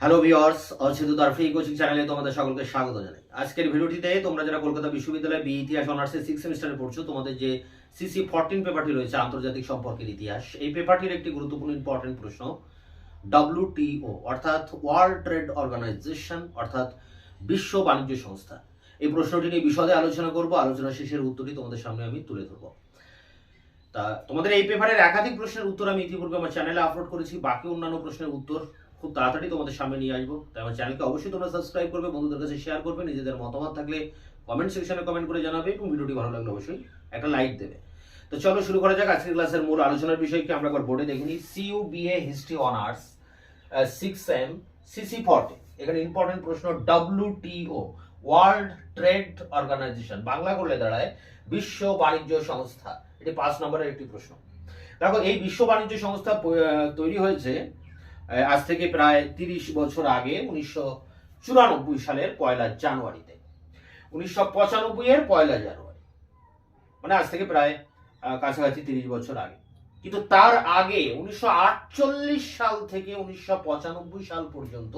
Hello viewers অচ্ছেদ দারফি coaching চ্যানেলে তোমাদের সকলকে স্বাগত জানাই। আজকের ভিডিওটিতে তোমরা যারা কলকাতা বিশ্ববিদ্যালয়ে বি ইতিহাস অনার্সের সিক্স সেমিস্টারে পড়ছো, তোমাদের যে সিসি ফোরটিন পেপারটি রয়েছে, আন্তর্জাতিক সম্পর্কের ইতিহাস, এই পেপারটির একটি গুরুত্বপূর্ণ ইম্পর্টেন্ট প্রশ্ন ডব্লিউটিও অর্থাৎ ওয়ার্ল্ড ট্রেড অর্গানাইজেশন অর্থাৎ বিশ্ব বাণিজ্য সংস্থা। এই প্রশ্নটি নিয়ে বিশদে আলোচনা করব, আলোচনা শেষের উত্তরটি তোমাদের সামনে আমি তুলে ধরবো। তা, তোমাদের এই পেপারের একাধিক প্রশ্নের উত্তর আমি ইতিপূর্বে আমার চ্যানেলে আপলোড করেছি, বাকি অন্যান্য প্রশ্নের উত্তর খুব তাড়াতাড়ি তোমাদের সামনে নিয়ে আসব। তাই আমার চ্যানেলকে অবশ্যই তোমরা সাবস্ক্রাইব করবে, বন্ধুদের কাছে শেয়ার করবে, নিজেদের মতামত থাকলে কমেন্ট সেকশনে কমেন্ট করে জানাবে এবং ভিডিওটি ভালো লাগলে অবশ্যই একটা লাইক দেবে। তো চলো শুরু করা যাক, আজকের ক্লাসের মূল আলোচনার বিষয়কে আমরা একবার বোর্ডে দেখিনি CU BA history honours six M CC forty এখানে ইম্পর্টেন্ট প্রশ্ন WTO world trade organisation Bangla করলে দাঁড়ায়, বিশ্ব বাণিজ্য সংস্থা। এটি পাঁচ নম্বরের একটি প্রশ্ন। দেখো, এই বিশ্ব বাণিজ্য সংস্থা তৈরি হয়েছে আজ থেকে প্রায় তিরিশ বছর আগে উনিশশো চুরানব্বই সালের পয়লা জানুয়ারিতে। উনিশশো পঁচানব্বই এর পয়লা জানুয়ারি। মানে আজ থেকে প্রায় কাছাকাছি তিরিশ বছর আগে। কিন্তু তার আগে উনিশশো আটচল্লিশ সাল থেকে উনিশশো পঁচানব্বই সাল পর্যন্ত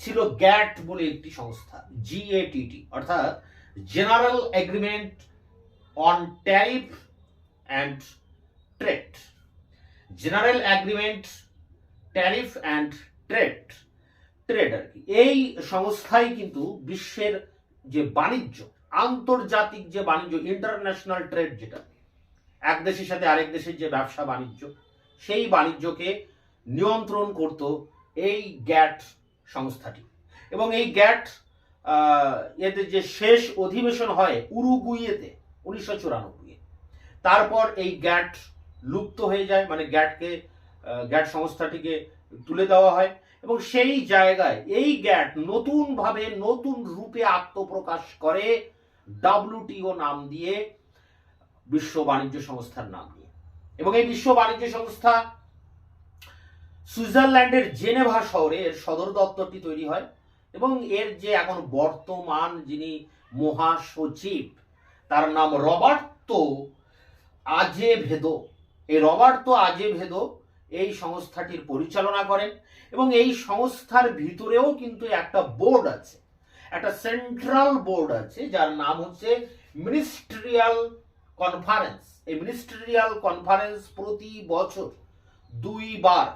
ছিল গ্যাট বলে একটি সংস্থা জিএটিটি অর্থাৎ general agreement on tariff and trade general agreement tariff and trade trade আর কি। এই সংস্থাই কিন্তু বিশ্বের যে বাণিজ্য, আন্তর্জাতিক যে বাণিজ্য ইন্টারন্যাশনাল ট্রেড যেটা, এক দেশের সাথে আরেক দেশের যে ব্যবসা বাণিজ্য, সেই বাণিজ্যকে নিয়ন্ত্রণ করত এই গ্যাট সংস্থাটি। এবং এই গ্যাট এতে যে শেষ অধিবেশন হয় উরুগুইয়েতে উনিশশো চুরানব্বই তারপর এই গ্যাট লুপ্ত হয়ে যায় মানে গ্যাটকে গ্যাট সংস্থাটিকে তুলে দেওয়া হয় এবং সেই জায়গায় এই গ্যাট নতুনভাবে নতুন রূপে আত্মপ্রকাশ করে ডাব্লিউটিও নাম দিয়ে বিশ্ব বাণিজ্য সংস্থার নাম দিয়ে এবং এই বিশ্ব বাণিজ্য সংস্থা সুইজারল্যান্ডের জেনেভা শহরে এর সদর দপ্তরটি তৈরি হয় এবং এর যে এখন বর্তমান যিনি মহাসচিব, তার নাম রবার্ট রবার্তো আজেভেদো। এই রবার্তো আজেভেদো এই সংস্থাটির পরিচালনা করেন এবং এই সংস্থার ভিতরেও কিন্তু একটা বোর্ড আছে, একটা সেন্ট্রাল বোর্ড আছে যার নাম হচ্ছে মিনিস্ট্রিয়াল কনফারেন্স। এই মিনিস্ট্রিয়াল কনফারেন্স প্রতি বছর দুইবার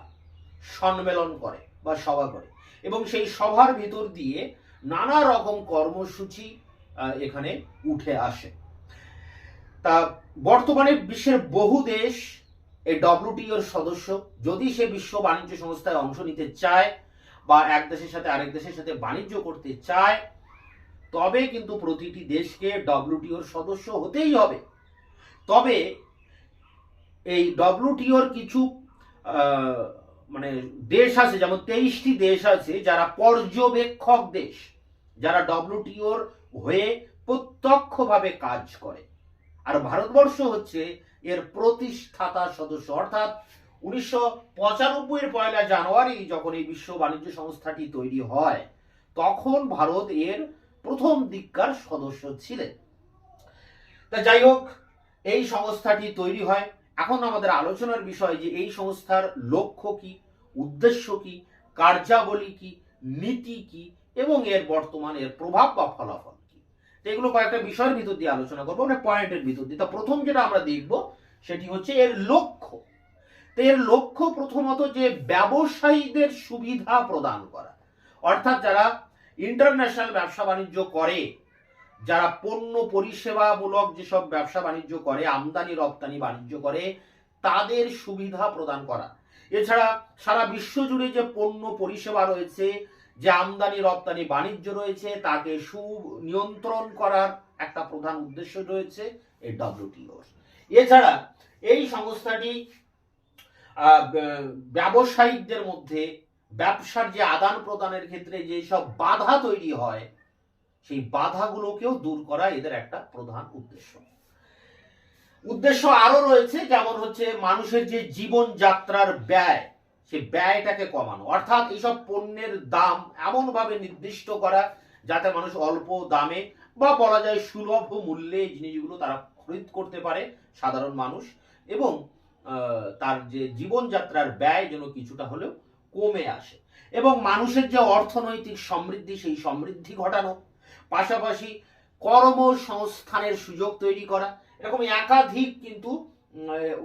সম্মেলন করে বা সভা করে এবং সেই সভার ভিতর দিয়ে নানা রকম কর্মসূচি এখানে উঠে আসে। তা বর্তমানে বিশ্বের বহু দেশ এই ডব্লিউটিওর সদস্য যদি সে বিশ্ব বাণিজ্য সংস্থায় অংশ নিতে চায় বা এক দেশের সাথে আরেক দেশের সাথে বাণিজ্য করতে চায়, তবে কিন্তু প্রতিটি দেশকে ডব্লিউটিওর সদস্য হতেই হবে। তবে এই ডব্লিউটিওর কিছু মানে দেশ আছে, যেমন তেইশটি দেশ আছে, যারা পর্যবেক্ষক দেশ, যারা ডব্লিউটিওর হয়ে প্রত্যক্ষভাবে কাজ করে। আর ভারতবর্ষ হচ্ছে এর প্রতিষ্ঠাতা সদস্য। অর্থাৎ উনিশশো পঁচানব্বই এর পয়লা জানুয়ারি যখন এই বিশ্ব বাণিজ্য সংস্থাটি তৈরি হয়, তখন ভারত এর প্রথম দিককার সদস্য ছিলেন। তা যাই হোক, এই সংস্থাটি তৈরি হয়। এখন আমাদের আলোচনার বিষয় যে এই সংস্থার লক্ষ্য কি, উদ্দেশ্য কি, কার্যাবলী কি, নীতি কি, এবং এর বর্তমান এর প্রভাব বা ফলাফল। তো এগুলো কয়েকটা বিষয়ের ভিতর দিয়ে আলোচনা করব মানে পয়েন্টের ভিতর দিয়ে। তা প্রথম যেটা আমরা দেখব, সেটি হচ্ছে এর লক্ষ্য। তো এর লক্ষ্য প্রথমত যে ব্যবসায়ীদের সুবিধা প্রদান করা। অর্থাৎ যারা ইন্টারন্যাশনাল ব্যবসা বাণিজ্য করে, যারা পণ্য পরিষেবামূলক যেসব ব্যবসা বাণিজ্য করে, আমদানি, রপ্তানি বাণিজ্য করে, তাদের সুবিধা প্রদান করা। এছাড়া সারা বিশ্ব জুড়ে যে পণ্য পরিষেবা রয়েছে যে আমদানি, রপ্তানি, বাণিজ্য রয়েছে, তাকে সুনিয়ন্ত্রণ করার একটা প্রধান উদ্দেশ্য রয়েছে এই ডব্লিউটিও এছাড়া এই সংস্থাটি ব্যবসায়িকদের মধ্যে ব্যবসার যে আদান প্রদানের ক্ষেত্রে যে সব বাধা তৈরি হয়, সেই বাধাগুলোকেও দূর করা এদের একটা প্রধান উদ্দেশ্য। উদ্দেশ্য আরও রয়েছে, যেমন হচ্ছে মানুষের যে জীবনযাত্রার ব্যয় সে ব্যয়টাকে কমানো। অর্থাৎ এইসব পণ্যের দাম এমনভাবে নির্দিষ্ট করা যাতে মানুষ অল্প দামে বা বলা যায় সুলভ মূল্যে এই জিনিসগুলো তারা খরিদ করতে পারে সাধারণ মানুষ এবং তার যে জীবনযাত্রার ব্যয় যেন কিছুটা হলেও কমে আসে। এবং মানুষের যে অর্থনৈতিক সমৃদ্ধি, সেই সমৃদ্ধি ঘটানো। পাশাপাশি কর্মসংস্থানের সুযোগ তৈরি করা। এরকম একাধিক কিন্তু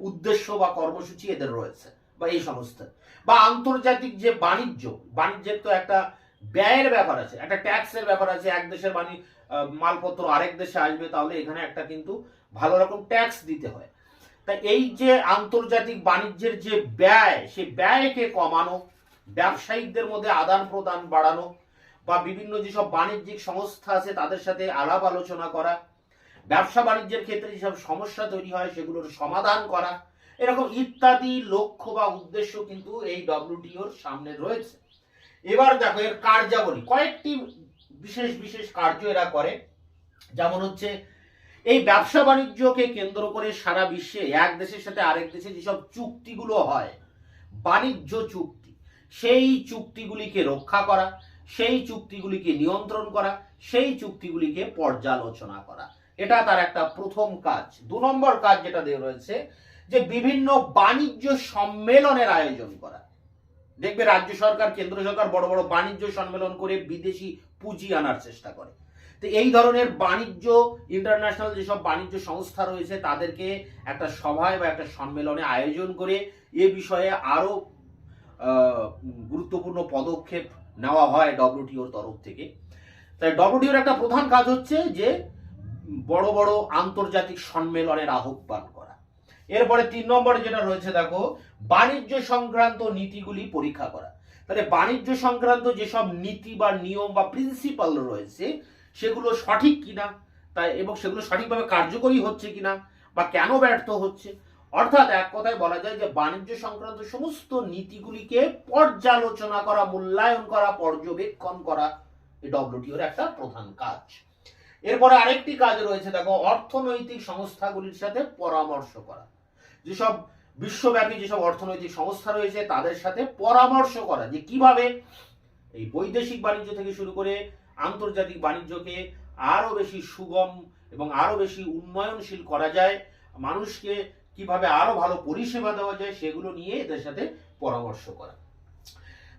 উদ্দেশ্য বা কর্মসূচি এদের রয়েছে বা এই সংস্থা। বা আন্তর্জাতিক যে বাণিজ্য বাণিজ্যের তো একটা ব্যয়ের ব্যাপার আছে একটা ট্যাক্সের ব্যাপার আছে এক দেশের আহ, মালপত্র আরেক দেশে আসবে তাহলে এখানে একটা কিন্তু ভালো রকম ট্যাক্স দিতে হয়। তা এই যে আন্তর্জাতিক বাণিজ্যের যে ব্যয় সেই ব্যয়কে কমানো ব্যবসায়িকদের মধ্যে আদান প্রদান বাড়ানো বা বিভিন্ন যেসব বাণিজ্যিক সংস্থা আছে তাদের সাথে আলাপ আলোচনা করা ব্যবসা বাণিজ্যের ক্ষেত্রে যেসব সমস্যা তৈরি হয় সেগুলোর সমাধান করা এরকম ইত্যাদি লক্ষ্য বা উদ্দেশ্য কিন্তু এই ডব্লিউটিওর সামনে রয়েছে। এবার দেখো, এর কার্যাবলী। কয়েকটি বিশেষ বিশেষ কার্য এরা করে। যেমন হচ্ছে, এই ব্যবসা বাণিজ্যকে কেন্দ্র করে সারা বিশ্বে এক দেশের সাথে আরেক দেশে যেসব চুক্তিগুলো হয়, বাণিজ্য চুক্তি, সেই চুক্তিগুলিকে রক্ষা করা, সেই চুক্তিগুলিকে নিয়ন্ত্রণ করা, সেই চুক্তিগুলিকে পর্যালোচনা করা। এটা তার একটা প্রথম কাজ। দু নম্বর কাজ যেটা দিয়ে রয়েছে যে বিভিন্ন বাণিজ্য সম্মেলনের আয়োজন করা। দেখবে রাজ্য সরকার কেন্দ্র সরকার বড় বড় বাণিজ্য সম্মেলন করে বিদেশি পুঁজি আনার চেষ্টা করে। তো এই ধরনের বাণিজ্য ইন্টারন্যাশনাল যেসব বাণিজ্য সংস্থা রয়েছে তাদেরকে একটা সভায় বা একটা সম্মেলনে আয়োজন করে এ বিষয়ে আরও আহ, গুরুত্বপূর্ণ পদক্ষেপ নেওয়া হয় ডব্লিউটিওর তরফ থেকে। তাই ডব্লিউটিওর একটা প্রধান কাজ হচ্ছে যে বড় বড় আন্তর্জাতিক সম্মেলনের আহ্বান করা। এরপরে তিন নম্বরে যেটা রয়েছে, দেখো, বাণিজ্য সংক্রান্ত নীতিগুলি পরীক্ষা করা। তাহলে বাণিজ্য সংক্রান্ত যেসব নীতি বা নিয়ম বা প্রিন্সিপাল রয়েছে, সেগুলো সঠিক কিনা? তাই, এবং সেগুলো সঠিকভাবে কার্যকরী হচ্ছে কিনা? বা কেন ব্যর্থ হচ্ছে? অর্থাৎ এক কথায় বলা যায় যে, বাণিজ্য সংক্রান্ত সমস্ত নীতিগুলিকে পর্যালোচনা করা, মূল্যায়ন করা, পর্যবেক্ষণ করা এই ডব্লিউটিওর একটা প্রধান কাজ। এরপরে আরেকটি কাজ রয়েছে, দেখো, অর্থনৈতিক সংস্থাগুলির সাথে পরামর্শ করা। যেসব বিশ্বব্যাপী যেসব অর্থনৈতিক সংস্থা রয়েছে, তাদের সাথে পরামর্শ করা যে কীভাবে এই বৈদেশিক বাণিজ্য থেকে শুরু করে আন্তর্জাতিক বাণিজ্যকে আরও বেশি সুগম এবং আরও বেশি উন্নয়নশীল করা যায়, মানুষকে কীভাবে আরও ভালো পরিষেবা দেওয়া যায়, সেগুলো নিয়ে এদের সাথে পরামর্শ করা।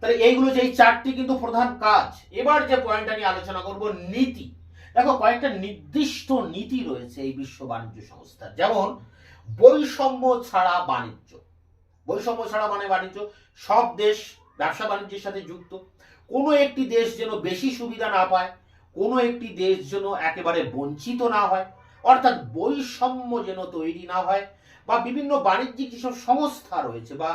তাহলে এইগুলো যে এই চারটি কিন্তু প্রধান কাজ। এবার যে পয়েন্টটা নিয়ে আলোচনা করব, নীতি। দেখো, কয়েকটা নির্দিষ্ট নীতি রয়েছে এই বিশ্ব বাণিজ্য সংস্থার। যেমন বৈষম্য ছাড়া বাণিজ্য। বৈষম্য ছাড়া মানে বাণিজ্য। সব দেশ ব্যবসা বাণিজ্যের সাথে যুক্ত। কোনো একটি দেশ যেন বেশি সুবিধা না পায়, কোনো একটি দেশ যেন একেবারে বঞ্চিত না হয়, অর্থাৎ বৈষম্য যেন তৈরি না হয় বা বিভিন্ন বাণিজ্যিক যেসব সংস্থা রয়েছে বা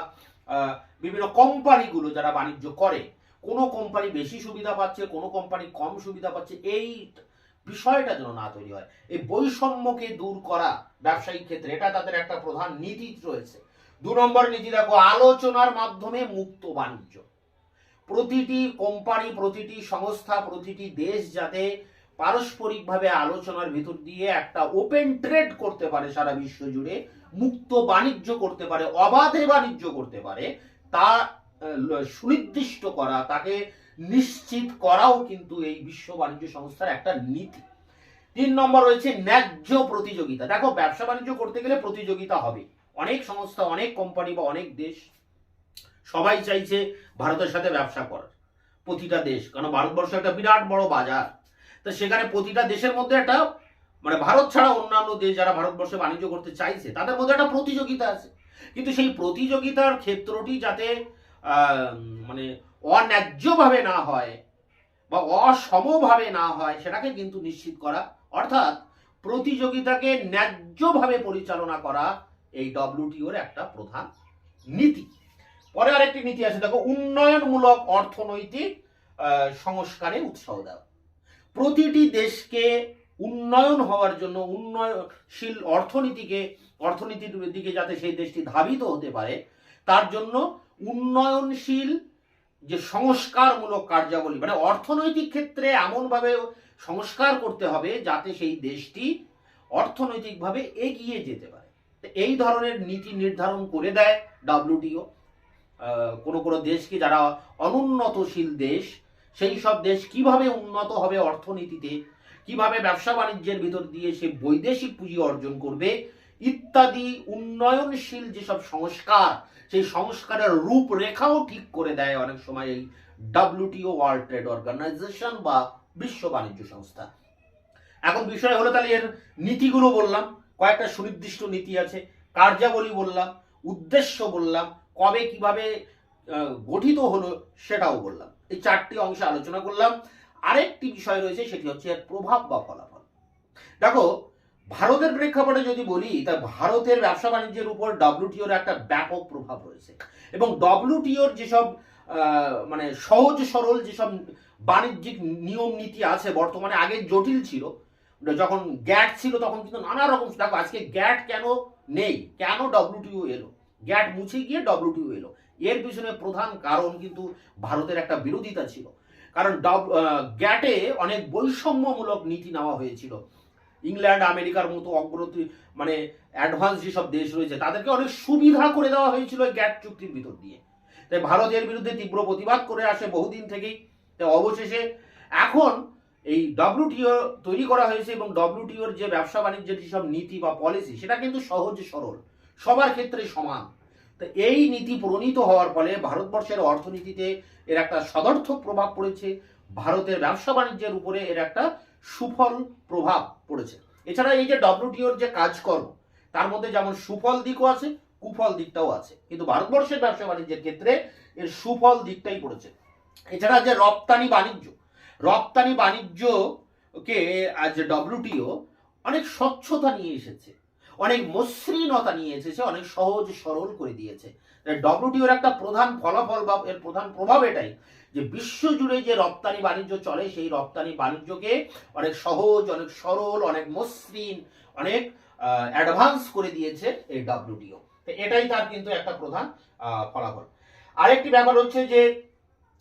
বিভিন্ন কোম্পানিগুলো যারা বাণিজ্য করে, কোনো কোম্পানি বেশি সুবিধা পাচ্ছে, কোনো কোম্পানি কম সুবিধা পাচ্ছে, এই বিষয়টা যেন না তৈরি হয়। এই বৈষম্যকে দূর করা ব্যবসায়িক ক্ষেত্রে এটা তাদের একটা প্রধান নীতি রয়েছে। দু নম্বর নীতি দেখো, আলোচনার মাধ্যমে মুক্ত বাণিজ্য। প্রতিটি কোম্পানি, প্রতিটি সংস্থা, প্রতিটি দেশ যাতে পারস্পরিকভাবে আলোচনার ভিতর দিয়ে একটা ওপেন ট্রেড করতে পারে সারা বিশ্ব জুড়ে, মুক্ত বাণিজ্য করতে পারে, অবাধে বাণিজ্য করতে পারে, তা সুনির্দিষ্ট করা, তাকে নিশ্চিত করাও কিন্তু এই বিশ্ব বাণিজ্য সংস্থার একটা নীতি। তিন নম্বর রয়েছে ন্যায্য প্রতিযোগিতা। দেখো, ব্যবসা বাণিজ্য করতে গেলে প্রতিযোগিতা হবে। অনেক সংস্থা, অনেক কোম্পানি বা অনেক দেশ সবাই চাইছে ভারতের সাথে ব্যবসা করার। প্রতিটা দেশ, কারণ ভারতবর্ষ একটা বিরাট বড় বাজার। তো সেখানে প্রতিটা দেশের মধ্যে একটা মানে ভারত ছাড়া অন্যান্য দেশ যারা ভারতবর্ষে বাণিজ্য করতে চাইছে, তাদের মধ্যে একটা প্রতিযোগিতা আছে। কিন্তু সেই প্রতিযোগিতার ক্ষেত্রটি যাতে মানে অন্যায্যভাবে না হয় বা অসমভাবে না হয় সেটাকে কিন্তু নিশ্চিত করা, অর্থাৎ প্রতিযোগিতাকে ন্যায্যভাবে পরিচালনা করা এই ডব্লিউটিওর একটা প্রধান নীতি। পরে আরেকটি নীতি আছে, দেখো, উন্নয়নমূলক অর্থনৈতিক সংস্কারে উৎসাহ দেওয়া। প্রতিটি দেশকে উন্নয়ন হওয়ার জন্য উন্নয়নশীল অর্থনীতিকে, অর্থনীতির দিকে যাতে সেই দেশটি ধাবিত হতে পারে, তার জন্য উন্নয়নশীল যে সংস্কারমূলক কার্যাবলী মানে অর্থনৈতিক ক্ষেত্রে এমনভাবে সংস্কার করতে হবে যাতে সেই দেশটি অর্থনৈতিকভাবে এগিয়ে যেতে পারে। এই ধরনের নীতি নির্ধারণ করে দেয় ডাব্লিউটিও। কোনো কোনো দেশকে যারা অনুন্নতশীল দেশ, সেই সব দেশ কীভাবে উন্নত হবে অর্থনীতিতে, কীভাবে ব্যবসা বাণিজ্যের ভিতর দিয়ে সে বৈদেশিক পুঁজি অর্জন করবে, ইত্যাদি উন্নয়নশীল যেসব সংস্কার সেই সংস্কারের রূপরেখাও ঠিক করে দেয় অনেক সময় এই ডাব্লিউটিও ওয়ার্ল্ড ট্রেড অর্গানাইজেশন বা বিশ্ব বাণিজ্য সংস্থা। এখন বিষয় হলো তাহলে এর নীতিগুলো বললাম, কয়েকটা সুনির্দিষ্ট নীতি আছে, কার্যাবলী বললাম, উদ্দেশ্য বললাম, কবে কীভাবে গঠিত হলো সেটাও বললাম। এই চারটি অংশে আলোচনা করলাম। আরেকটি বিষয় রয়েছে, সেটি হচ্ছে এর প্রভাব বা ফলাফল। দেখো ভারতের প্রেক্ষাপটে যদি বলি, তা ভারতের ব্যবসা বাণিজ্যের উপর ডব্লিউটিওর একটা ব্যাপক প্রভাব রয়েছে। এবং ডব্লিউটিওর যেসব মানে সহজ সরল যেসব বাণিজ্যিক নিয়ম নীতি আছে, বর্তমানে আগে জটিল ছিল, যখন গ্যাট ছিল তখন কিন্তু নানা রকম, দেখো আজকে গ্যাট কেন নেই? কেন ডব্লিউটিও এলো? গ্যাট মুছে গিয়ে ডব্লিউটিও এলো। এর পিছনে প্রধান কারণ কিন্তু ভারতের একটা বিরোধিতা ছিল। কারণ গ্যাটে অনেক বৈষম্যমূলক নীতি নেওয়া হয়েছিল। ইংল্যান্ড, আমেরিকার মতো অগ্রতি মানে অ্যাডভান্স যেসব দেশ রয়েছে, তাদেরকে অনেক সুবিধা করে দেওয়া হয়েছিল গ্যাট চুক্তির ভিতর দিয়ে। তাই ভারতের বিরুদ্ধে তীব্র প্রতিবাদ করে আসে বহুদিন থেকেই, তাই অবশেষে এখন এই ডব্লিউটিও তৈরি করা হয়েছে এবং ডব্লিউটিওর যে ব্যবসা বাণিজ্যের যেসব নীতি বা পলিসি সেটা কিন্তু সহজ, সরল, সবার ক্ষেত্রে সমান। তো এই নীতি প্রণীত হওয়ার ফলে ভারতবর্ষের অর্থনীতিতে এর একটা সদর্থক প্রভাব পড়েছে, ভারতের ব্যবসা বাণিজ্যের উপরে এর একটা সুফল প্রভাব পড়েছে। এছাড়া এই যে ডব্লিউটিওর যে কাজকর্ম, তার মধ্যে যেমন সুফল দিকও আছে, কুফল দিকটাও আছে। কিন্তু ভারতবর্ষের ব্যবসা বাণিজ্যের ক্ষেত্রে এর সুফল দিকটাই পড়েছে। এছাড়া যে রপ্তানি বাণিজ্য, রপ্তানি বাণিজ্যকে আজ ডব্লিউটিও অনেক স্বচ্ছতা নিয়ে এসেছে, অনেক মসৃণতা নিয়ে এসেছে, অনেক সহজ সরল করে দিয়েছে। ডব্লিউটিওর একটা প্রধান ফলাফল বা এর প্রধান প্রভাব এটাই যে বিশ্বজুড়ে যে রপ্তানি বাণিজ্য চলে, সেই রপ্তানি বাণিজ্যকে অনেক সহজ, অনেক সরল, অনেক মসৃণ, অনেক অ্যাডভান্স করে দিয়েছে এই ডব্লিউটিও এটাই তার কিন্তু একটা প্রধান ফলাফল। আরেকটি ব্যাপার হচ্ছে যে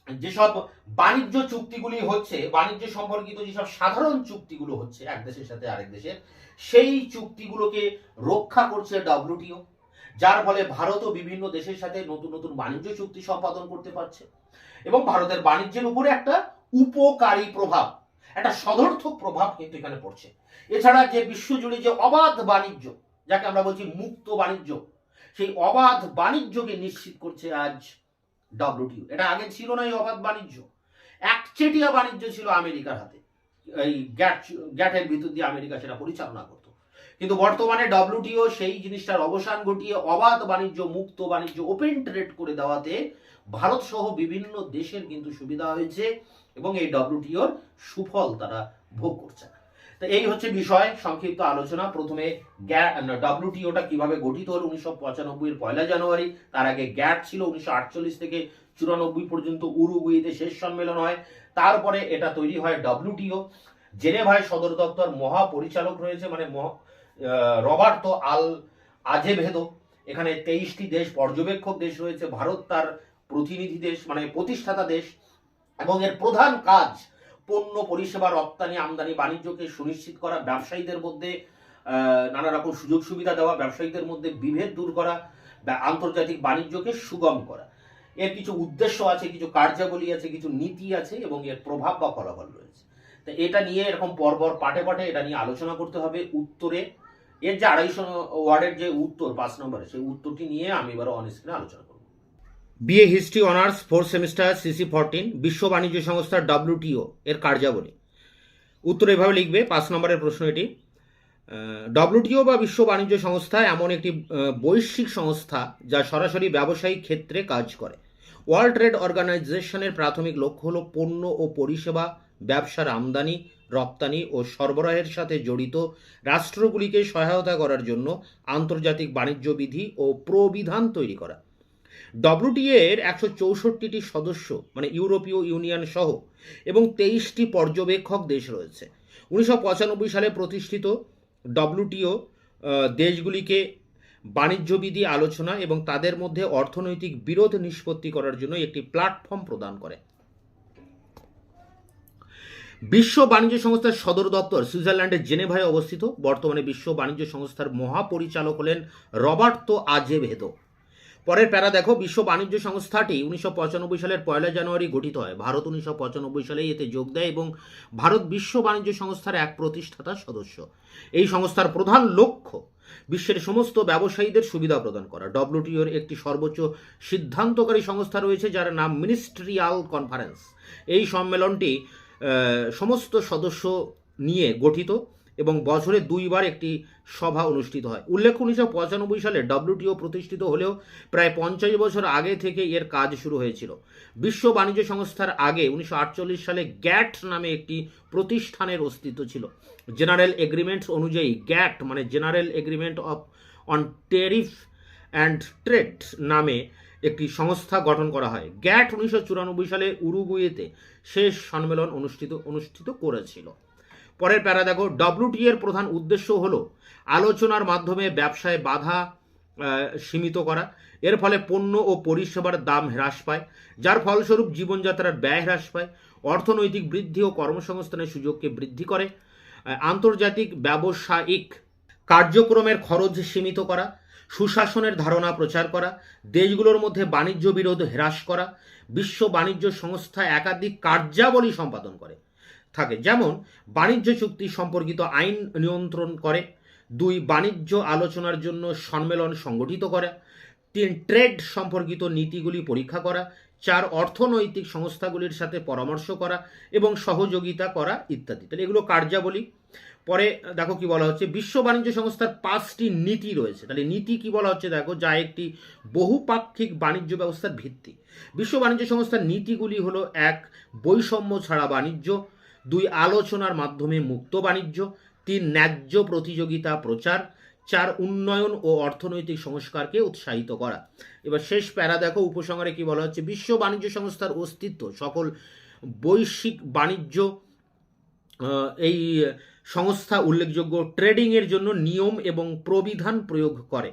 যেসব বাণিজ্য চুক্তিগুলি হচ্ছে, বাণিজ্য সম্পর্কিত যেসব সাধারণ চুক্তিগুলো হচ্ছে এক দেশের সাথে আরেক দেশের, সেই চুক্তিগুলোকে রক্ষা করছে ডব্লিউটিও যার ফলে ভারতও বিভিন্ন দেশের সাথে নতুন নতুন বাণিজ্য চুক্তি সম্পাদন করতে পারছে। এবং ভারতের বাণিজ্যের উপরে একটা উপকারী প্রভাব, একটা সদর্থক প্রভাব কিন্তু এখানে পড়ছে। এছাড়া যে বিশ্বজুড়ে যে অবাধ বাণিজ্য, যাকে আমরা বলছি মুক্ত বাণিজ্য, সেই অবাধ বাণিজ্যকে নিশ্চিত করছে আজ ডব্লিউটিও এটা আগে ছিল না এই অবাধ বাণিজ্য। একচেটিয়া বাণিজ্য ছিল আমেরিকার হাতে। এই গ্যাট, গ্যাটের ভিতর দিয়ে আমেরিকা সেটা পরিচালনা করতো। কিন্তু বর্তমানে ডব্লিউটিও সেই জিনিসটার অবসান ঘটিয়ে অবাধ বাণিজ্য, মুক্ত বাণিজ্য ওপেন ট্রেড করে দেওয়াতে ভারত সহ বিভিন্ন দেশের কিন্তু সুবিধা হয়েছে এবং এই ডব্লিউটিওর সুফল তারা ভোগ করছে। তো এই হচ্ছে বিষয়, সংক্ষিপ্ত আলোচনা। প্রথমে ডব্লিউটিওটা কীভাবে গঠিত হলো উনিশশো এর পয়লা জানুয়ারি? তার আগে গ্যাট ছিল উনিশশো আটচল্লিশ থেকে চুরানব্বই পর্যন্ত উরুগুইতে শেষ সম্মেলন হয়। তারপরে এটা তৈরি হয় ডব্লিউটিও জেনেভায় সদর দপ্তর মহাপরিচালক রয়েছে মানে মহা- রবার্তো আল আজেভেদো। এখানে তেইশটি দেশ, পর্যবেক্ষক দেশ রয়েছে। ভারত তার প্রতিনিধি দেশ মানে প্রতিষ্ঠাতা দেশ। এবং এর প্রধান কাজ পণ্য পরিষেবা রপ্তানি, আমদানি, বাণিজ্যকে সুনিশ্চিত করা, ব্যবসায়ীদের মধ্যে নানা রকম সুযোগ সুবিধা দেওয়া, ব্যবসায়ীদের মধ্যে বিভেদ দূর করা আন্তর্জাতিক বাণিজ্যকে সুগম করা। এর কিছু উদ্দেশ্য আছে, কিছু কার্যাবলী আছে, কিছু নীতি আছে, এবং এর প্রভাব বা ফলাফল রয়েছে। তো এটা নিয়ে এরকম পরপর পাটে পাটে এটা নিয়ে আলোচনা করতে হবে। উত্তরে এর যে আড়াইশো ওয়ার্ডের যে উত্তর, পাঁচ নম্বরে, সেই উত্তরটি নিয়ে আমি এবার অন স্ক্রিনে আলোচনা করব। BA history honours fourth semester CC fourteen বিশ্ব বাণিজ্য সংস্থা ডব্লিউটিও এর কার্যাবলী। উত্তর এভাবে লিখবে, পাঁচ নম্বরের প্রশ্ন এটি ডব্লিউটিও বা বিশ্ব বাণিজ্য সংস্থা এমন একটি বৈশ্বিক সংস্থা যা সরাসরি ব্যবসায়িক ক্ষেত্রে কাজ করে। ওয়ার্ল্ড ট্রেড অর্গানাইজেশনের প্রাথমিক লক্ষ্য হল পণ্য ও পরিষেবা, ব্যবসার আমদানি রপ্তানি ও সরবরাহের সাথে জড়িত রাষ্ট্রগুলিকে সহায়তা করার জন্য আন্তর্জাতিক বাণিজ্য বিধি ও প্রবিধান তৈরি করা। ডব্লিউটিএ এর একশো চৌষট্টিটি সদস্য মানে ইউরোপীয় ইউনিয়ন সহ, এবং তেইশটি পর্যবেক্ষক দেশ রয়েছে। উনিশশো পঁচানব্বই সালে প্রতিষ্ঠিত ডব্লিউটিও দেশগুলিকে বাণিজ্যবিধি আলোচনা এবং তাদের মধ্যে অর্থনৈতিক বিরোধ নিষ্পত্তি করার জন্য একটি প্ল্যাটফর্ম প্রদান করে। বিশ্ব বাণিজ্য সংস্থার সদর দপ্তর সুইজারল্যান্ডের জেনেভায় অবস্থিত। বর্তমানে বিশ্ব বাণিজ্য সংস্থার মহাপরিচালক হলেন রবার্ট রবার্তো আজেভেদো। পরের প্যারা দেখো, বিশ্ব বাণিজ্য সংস্থাটি উনিশশো পঁচানব্বই সালের পয়লা জানুয়ারি গঠিত হয়। ভারত উনিশশো পঁচানব্বই সালে এতে যোগ দেয় এবং ভারত বিশ্ব বাণিজ্য সংস্থার এক প্রতিষ্ঠাতা সদস্য। এই সংস্থার প্রধান লক্ষ্য বিশ্বের সমস্ত ব্যবসায়ীদের সুবিধা প্রদান করা। ডব্লিউটিওর একটি সর্বোচ্চ সিদ্ধান্তকারী সংস্থা রয়েছে, যার নাম মিনিস্ট্রিয়াল কনফারেন্স। এই সম্মেলনটি সমস্ত সদস্য নিয়ে গঠিত এবং বছরে দুইবার একটি সভা অনুষ্ঠিত হয়। উল্লেখ্য উনিশশো পঁচানব্বই সালে ডব্লিউটিও প্রতিষ্ঠিত হলেও প্রায় পঞ্চাশ বছর আগে থেকে এর কাজ শুরু হয়েছিল। বিশ্ব বাণিজ্য সংস্থার আগে উনিশশো আটচল্লিশ সালে গ্যাট নামে একটি প্রতিষ্ঠানের অস্তিত্ব ছিল। জেনারেল এগ্রিমেন্টস অনুযায়ী গ্যাট মানে general agreement of on tariff and trade নামে একটি সংস্থা গঠন করা হয়। গ্যাট উনিশশো চুরানব্বই সালে উরুগুয়েতে শেষ সম্মেলন অনুষ্ঠিত অনুষ্ঠিত করেছিল। পরের প্যারা দেখো ডব্লিউটি এর প্রধান উদ্দেশ্য হলো আলোচনার মাধ্যমে ব্যবসায় বাধা সীমিত করা। এর ফলে পণ্য ও পরিষেবার দাম হ্রাস পায়, যার ফলস্বরূপ জীবনযাত্রার ব্যয় হ্রাস পায়, অর্থনৈতিক বৃদ্ধি ও কর্মসংস্থানের সুযোগকে বৃদ্ধি করে আন্তর্জাতিক ব্যবসায়িক কার্যক্রমের খরচ সীমিত করা সুশাসনের ধারণা প্রচার করা, দেশগুলোর মধ্যে বাণিজ্য বিরোধ হ্রাস করা, বিশ্ব বাণিজ্য সংস্থা একাধিক কার্যাবলী সম্পাদন করে। থাকে, যেমন বাণিজ্য চুক্তি সম্পর্কিত আইন নিয়ন্ত্রণ করে, দুই বাণিজ্য আলোচনার জন্য সম্মেলন সংগঠিত করা, তিন ট্রেড সম্পর্কিত নীতিগুলি পরীক্ষা করা, চার অর্থনৈতিক সংস্থাগুলির সাথে পরামর্শ করা এবং সহযোগিতা করা ইত্যাদি। তাহলে এগুলো কার্যাবলী। পরে দেখো কি বলা হচ্ছে, বিশ্ব বাণিজ্য সংস্থার পাঁচটি নীতি রয়েছে। তাহলে নীতি কি বলা হচ্ছে দেখো, যা একটি বহুপাক্ষিক বাণিজ্য ব্যবস্থার ভিত্তি। বিশ্ব বাণিজ্য সংস্থার নীতিগুলি হলো, এক, বৈষম্য ছাড়া বাণিজ্য, দুই, আলোচনার মাধ্যমে মুক্ত বাণিজ্য, তিন, ন্যায্য প্রতিযোগিতা প্রচার, চার, উন্নয়ন ও অর্থনৈতিক সংস্কারকে উৎসাহিত করা। এবার শেষ প্যারা দেখো, উপসংহারে কি বলা হচ্ছে, বিশ্ব বাণিজ্য সংস্থার অস্তিত্ব, সকল বৈশ্বিক বাণিজ্য এই সংস্থা উল্লেখযোগ্য ট্রেডিংয়ের জন্য নিয়ম এবং প্রবিধান প্রয়োগ করে।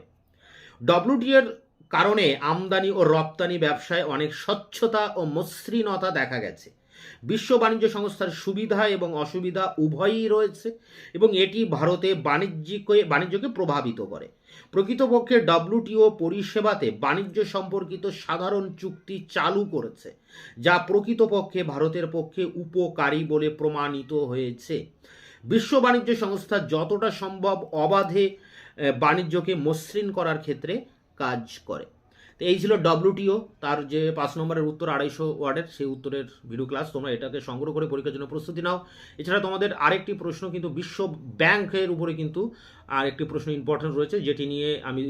ডব্লিউটি এর কারণে আমদানি ও রপ্তানি ব্যবসায় অনেক স্বচ্ছতা ও মসৃণতা দেখা গেছে। বিশ্ব বাণিজ্য সংস্থার সুবিধা এবং অসুবিধা উভয়ই রয়েছে এবং এটি ভারতে বাণিজ্যিক, বাণিজ্যকে প্রভাবিত করে। প্রকৃতপক্ষে ডব্লিউটিও পরিষেবাতে বাণিজ্য সম্পর্কিত সাধারণ চুক্তি চালু করেছে, যা প্রকৃতপক্ষে ভারতের পক্ষে উপকারী বলে প্রমাণিত হয়েছে। বিশ্ব বাণিজ্য সংস্থা যতটা সম্ভব অবাধে বাণিজ্যকে মসৃণ করার ক্ষেত্রে কাজ করে। তো এই ছিল ডব্লিউটিও তার যে পাঁচ নম্বরের উত্তর আড়াইশো ওয়ার্ডের, সেই উত্তরের ভিডিও ক্লাস তোমরা এটাকে সংগ্রহ করে পরীক্ষার জন্য প্রস্তুতি নাও। এছাড়া তোমাদের আরেকটি প্রশ্ন কিন্তু বিশ্ব ব্যাংকের উপরে কিন্তু আরেকটি প্রশ্ন ইম্পর্টেন্ট রয়েছে, যেটি নিয়ে আমি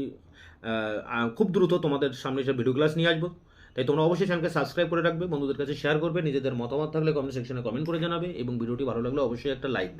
খুব দ্রুত তোমাদের সামনে সে ভিডিও ক্লাস নিয়ে আসব। তাই তোমরা অবশ্যই চ্যানেলকে সাবস্ক্রাইব করে রাখবে, বন্ধুদের কাছে শেয়ার করবে, নিজেদের মতামত থাকলে কমেন্ট সেকশনে কমেন্ট করে জানাবে, এবং ভিডিওটি ভালো লাগলে অবশ্যই একটা লাইক